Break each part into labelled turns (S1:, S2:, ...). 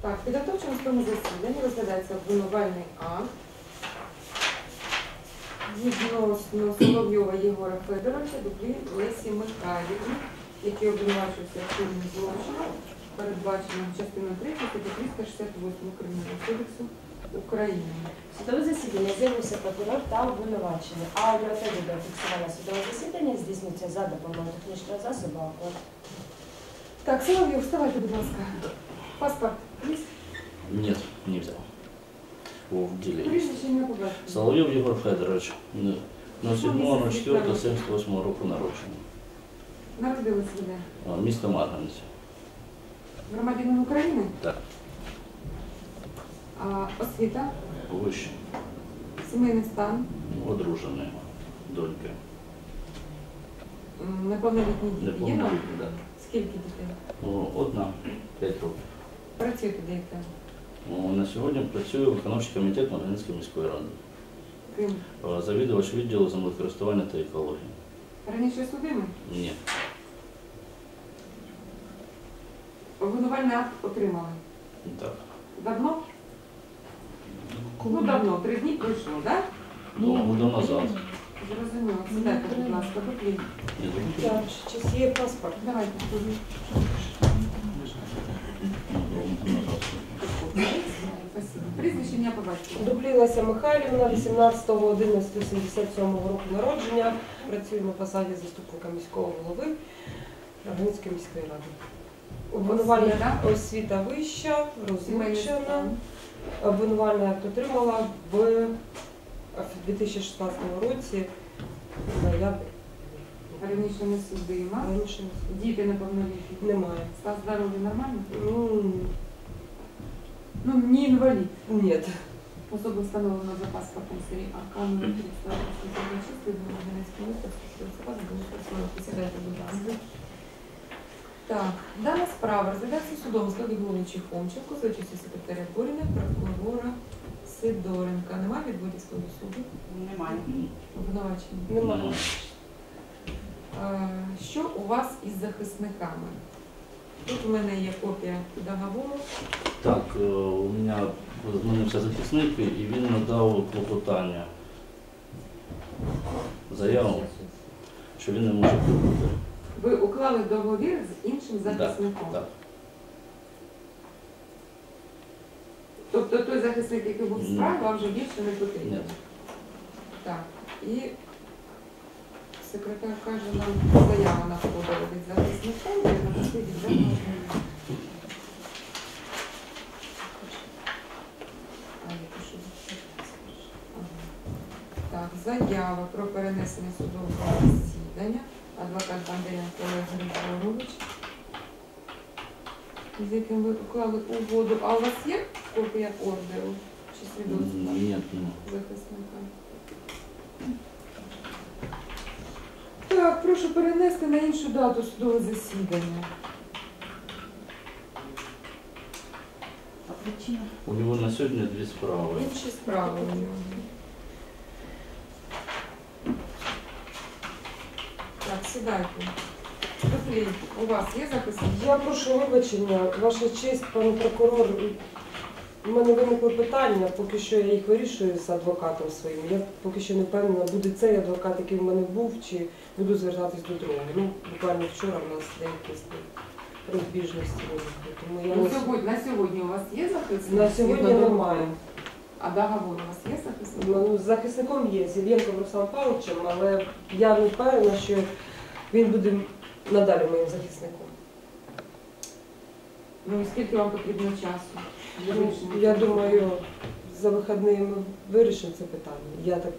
S1: Так, в підготовчому засіданні розглядається обвинувальний акт відносно Соловйова Єгора Федоровича, Дуплі Лесі Михайлівни, який обвинувачується в вчиненні злочину, передбаченим частиною 3 статті 368 Кримінального кодексу України.
S2: Судове засідання з'явився прокурор та обвинувачення. Аудіо та відео фіксування судового засідання здійснюється за допомогою технічного засобу.
S1: Так, Соловйов, вставайте, будь ласка. Паспорт.
S3: Нет, не взял. О, в деле есть.
S1: Прежде чем я побачу.
S3: Соловйов Єгор Федорович. ну, 07.04.78 року народження.
S1: Народилися де?
S3: Місто Марганець.
S1: Громадянин України?
S3: Так.
S1: А, освіта,
S3: Вище.
S1: сімейний стан,
S3: Одружений. Донька.
S1: неповнолітні діти.
S3: Неповнолітня, да.
S1: Скільки дітей?
S3: Одна. П'ять років.
S1: Працюєте де яке?
S3: На сьогодні працює виконавчий комітет Марганецької міської ради.
S1: Ким?
S3: Завідувач відділу землекористування та екології.
S1: Раніше судими?
S3: Ні.
S1: Обвинувальний акт отримали.
S3: Так.
S1: Давно? Ну, давно, три дні пройшло, так?
S3: До, до назад.
S1: Зрозуміло. Сідайте, будь ласка, попліть.
S2: Так, чи є паспорт?
S1: Давайте.
S3: до назад.
S1: Спасибо. Прізвище ім'я по.
S2: Дублілася Михайлівна, 18.11.77 року народження. Працює на посаді заступника міського голови Марганецької міської ради. Обвинувальна освіта вища, розлучена.
S1: стан.
S2: Обвинувальний акт отримала в 2016 році. Ноябрь.
S1: Раніше не судима. Діти неповнолітні.
S2: Немає.
S1: Стан здоров'я нормально? Не інвалід.
S2: ні.
S1: Особа встановлена за паспортом АК 0326 від Громадянського випадку. Сідайте. Так, дана справа розглядається судом складі головуючий Хомченко, за участю секретаря Боріна, прокурора Сидоренка. Немає відводів складу суду?
S4: Немає.
S1: Обвинувачення.
S2: Немає.
S1: Що у вас із захисниками? Тут у мене є копія договору.
S3: Так, е, у мене змінився захисник і він надав клопотання. Заяву, що він не може прибути.
S1: Ви уклали договір з іншим захисником.
S3: Так.
S1: Тобто той захисник, який був справі, вам вже більше не потрібен.
S3: Ні.
S1: Так. І секретар каже, нам заява надходила від захисника, і написати від даного. А, я пишу. Ага. Так, заява про перенесення судового засідання. Адвокат Бондаренко Олег Григорович, з яким ви уклали угоду. А у вас є копія ордеру чи свідоцтва?
S3: Ні, ні.
S1: захисника. Так, прошу перенести на іншу дату судове засідання.
S4: А причина?
S3: У нього на сьогодні дві справи.
S1: Інші справи у нього. Так, сідайте. Доплій, у вас є захисник?
S2: Я прошу вибачення, ваша честь, пане прокурор. У мене виникло питання, поки що я їх вирішую з адвокатом своїм. Я поки що не впевнена, буде цей адвокат, який в мене був, чи буду звертатись до другого. Ну, буквально вчора в нас деякі розбіжності виникли. Тому я
S1: Ну,
S2: не-
S1: сьогодні, на сьогодні у вас є захисник?
S2: на сьогодні немає.
S1: А договор у вас є захисник?
S2: Ну, з захисником є з Зілєнком Руслан Павловичем, але я не впевнена, що він буде надалі моїм захисником.
S1: Ну, і скільки вам потрібно часу? для
S2: Ну,
S1: вирішення
S2: Я
S1: цього
S2: думаю, за вихідні ми вирішимо це питання. Я так,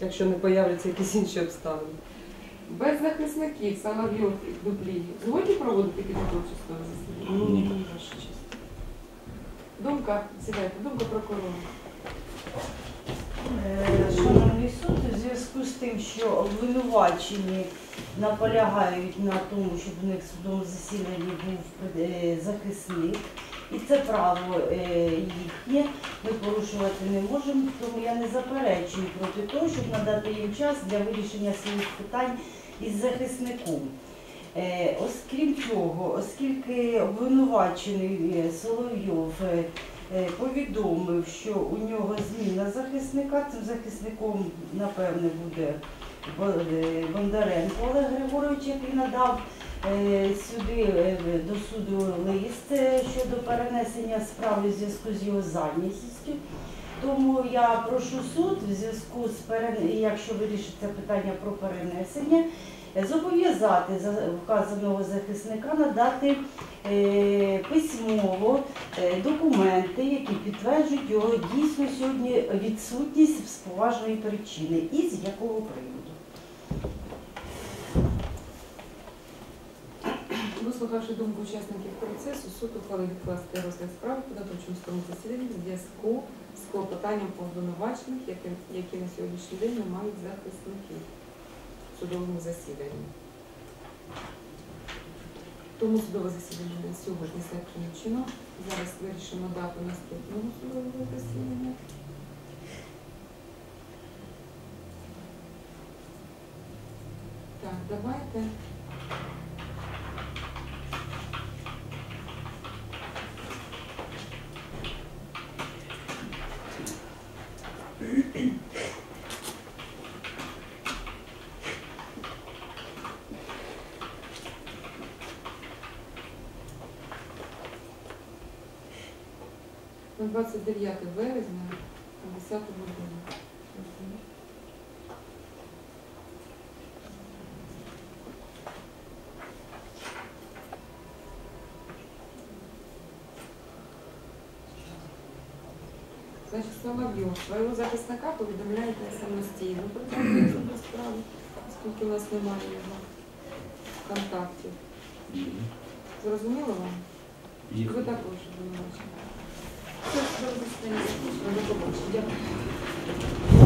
S2: якщо не появляться якісь інші обставини.
S1: Без захисників Соловйов і Дуплій згодні проводити підготовче судове засідання?
S3: Ні.
S2: Ну, ваша честь.
S1: Думка, сідайте, думка прокурора.
S4: Шановний суд, у зв'язку з тим, що обвинувачені наполягають на тому, щоб у них в судовому засіданні був е, захисник, і це право е, їхнє, ми порушувати не можемо, тому я не заперечую проти того, щоб надати їм час для вирішення своїх питань із захисником. Е, Оскрім цього, оскільки обвинувачений Соловйов повідомив, що у нього зміна захисника, цим захисником, напевне, буде е, Бондаренко Олег Григорович, який надав е, сюди е, до суду лист е, щодо перенесення справи в зв'язку з його зайнятістю. Тому я прошу суд в зв'язку з перен... якщо вирішиться питання про перенесення, зобов'язати за- вказаного захисника надати е, письмово е, документи, які підтверджують його дійсно сьогодні відсутність з поважної причини і з якого приводу.
S1: Вислухавши думку учасників процесу, суд ухвалив відкласти розгляд справи по поточному судовому засіданні зв'язку з клопотанням обвинувачених, які, які на сьогоднішній день не мають захисників в судовому засіданні. Тому судове засідання на сьогодні закінчено. Зараз вирішимо дату наступного судового засідання. Так, давайте. На 29 березня на 10 годину. Значить, Соловйов, свого захисника повідомляєте самостійно про це до справи, оскільки у нас немає його контактів. Зрозуміло вам? Ви також обвинувачені. Дякую.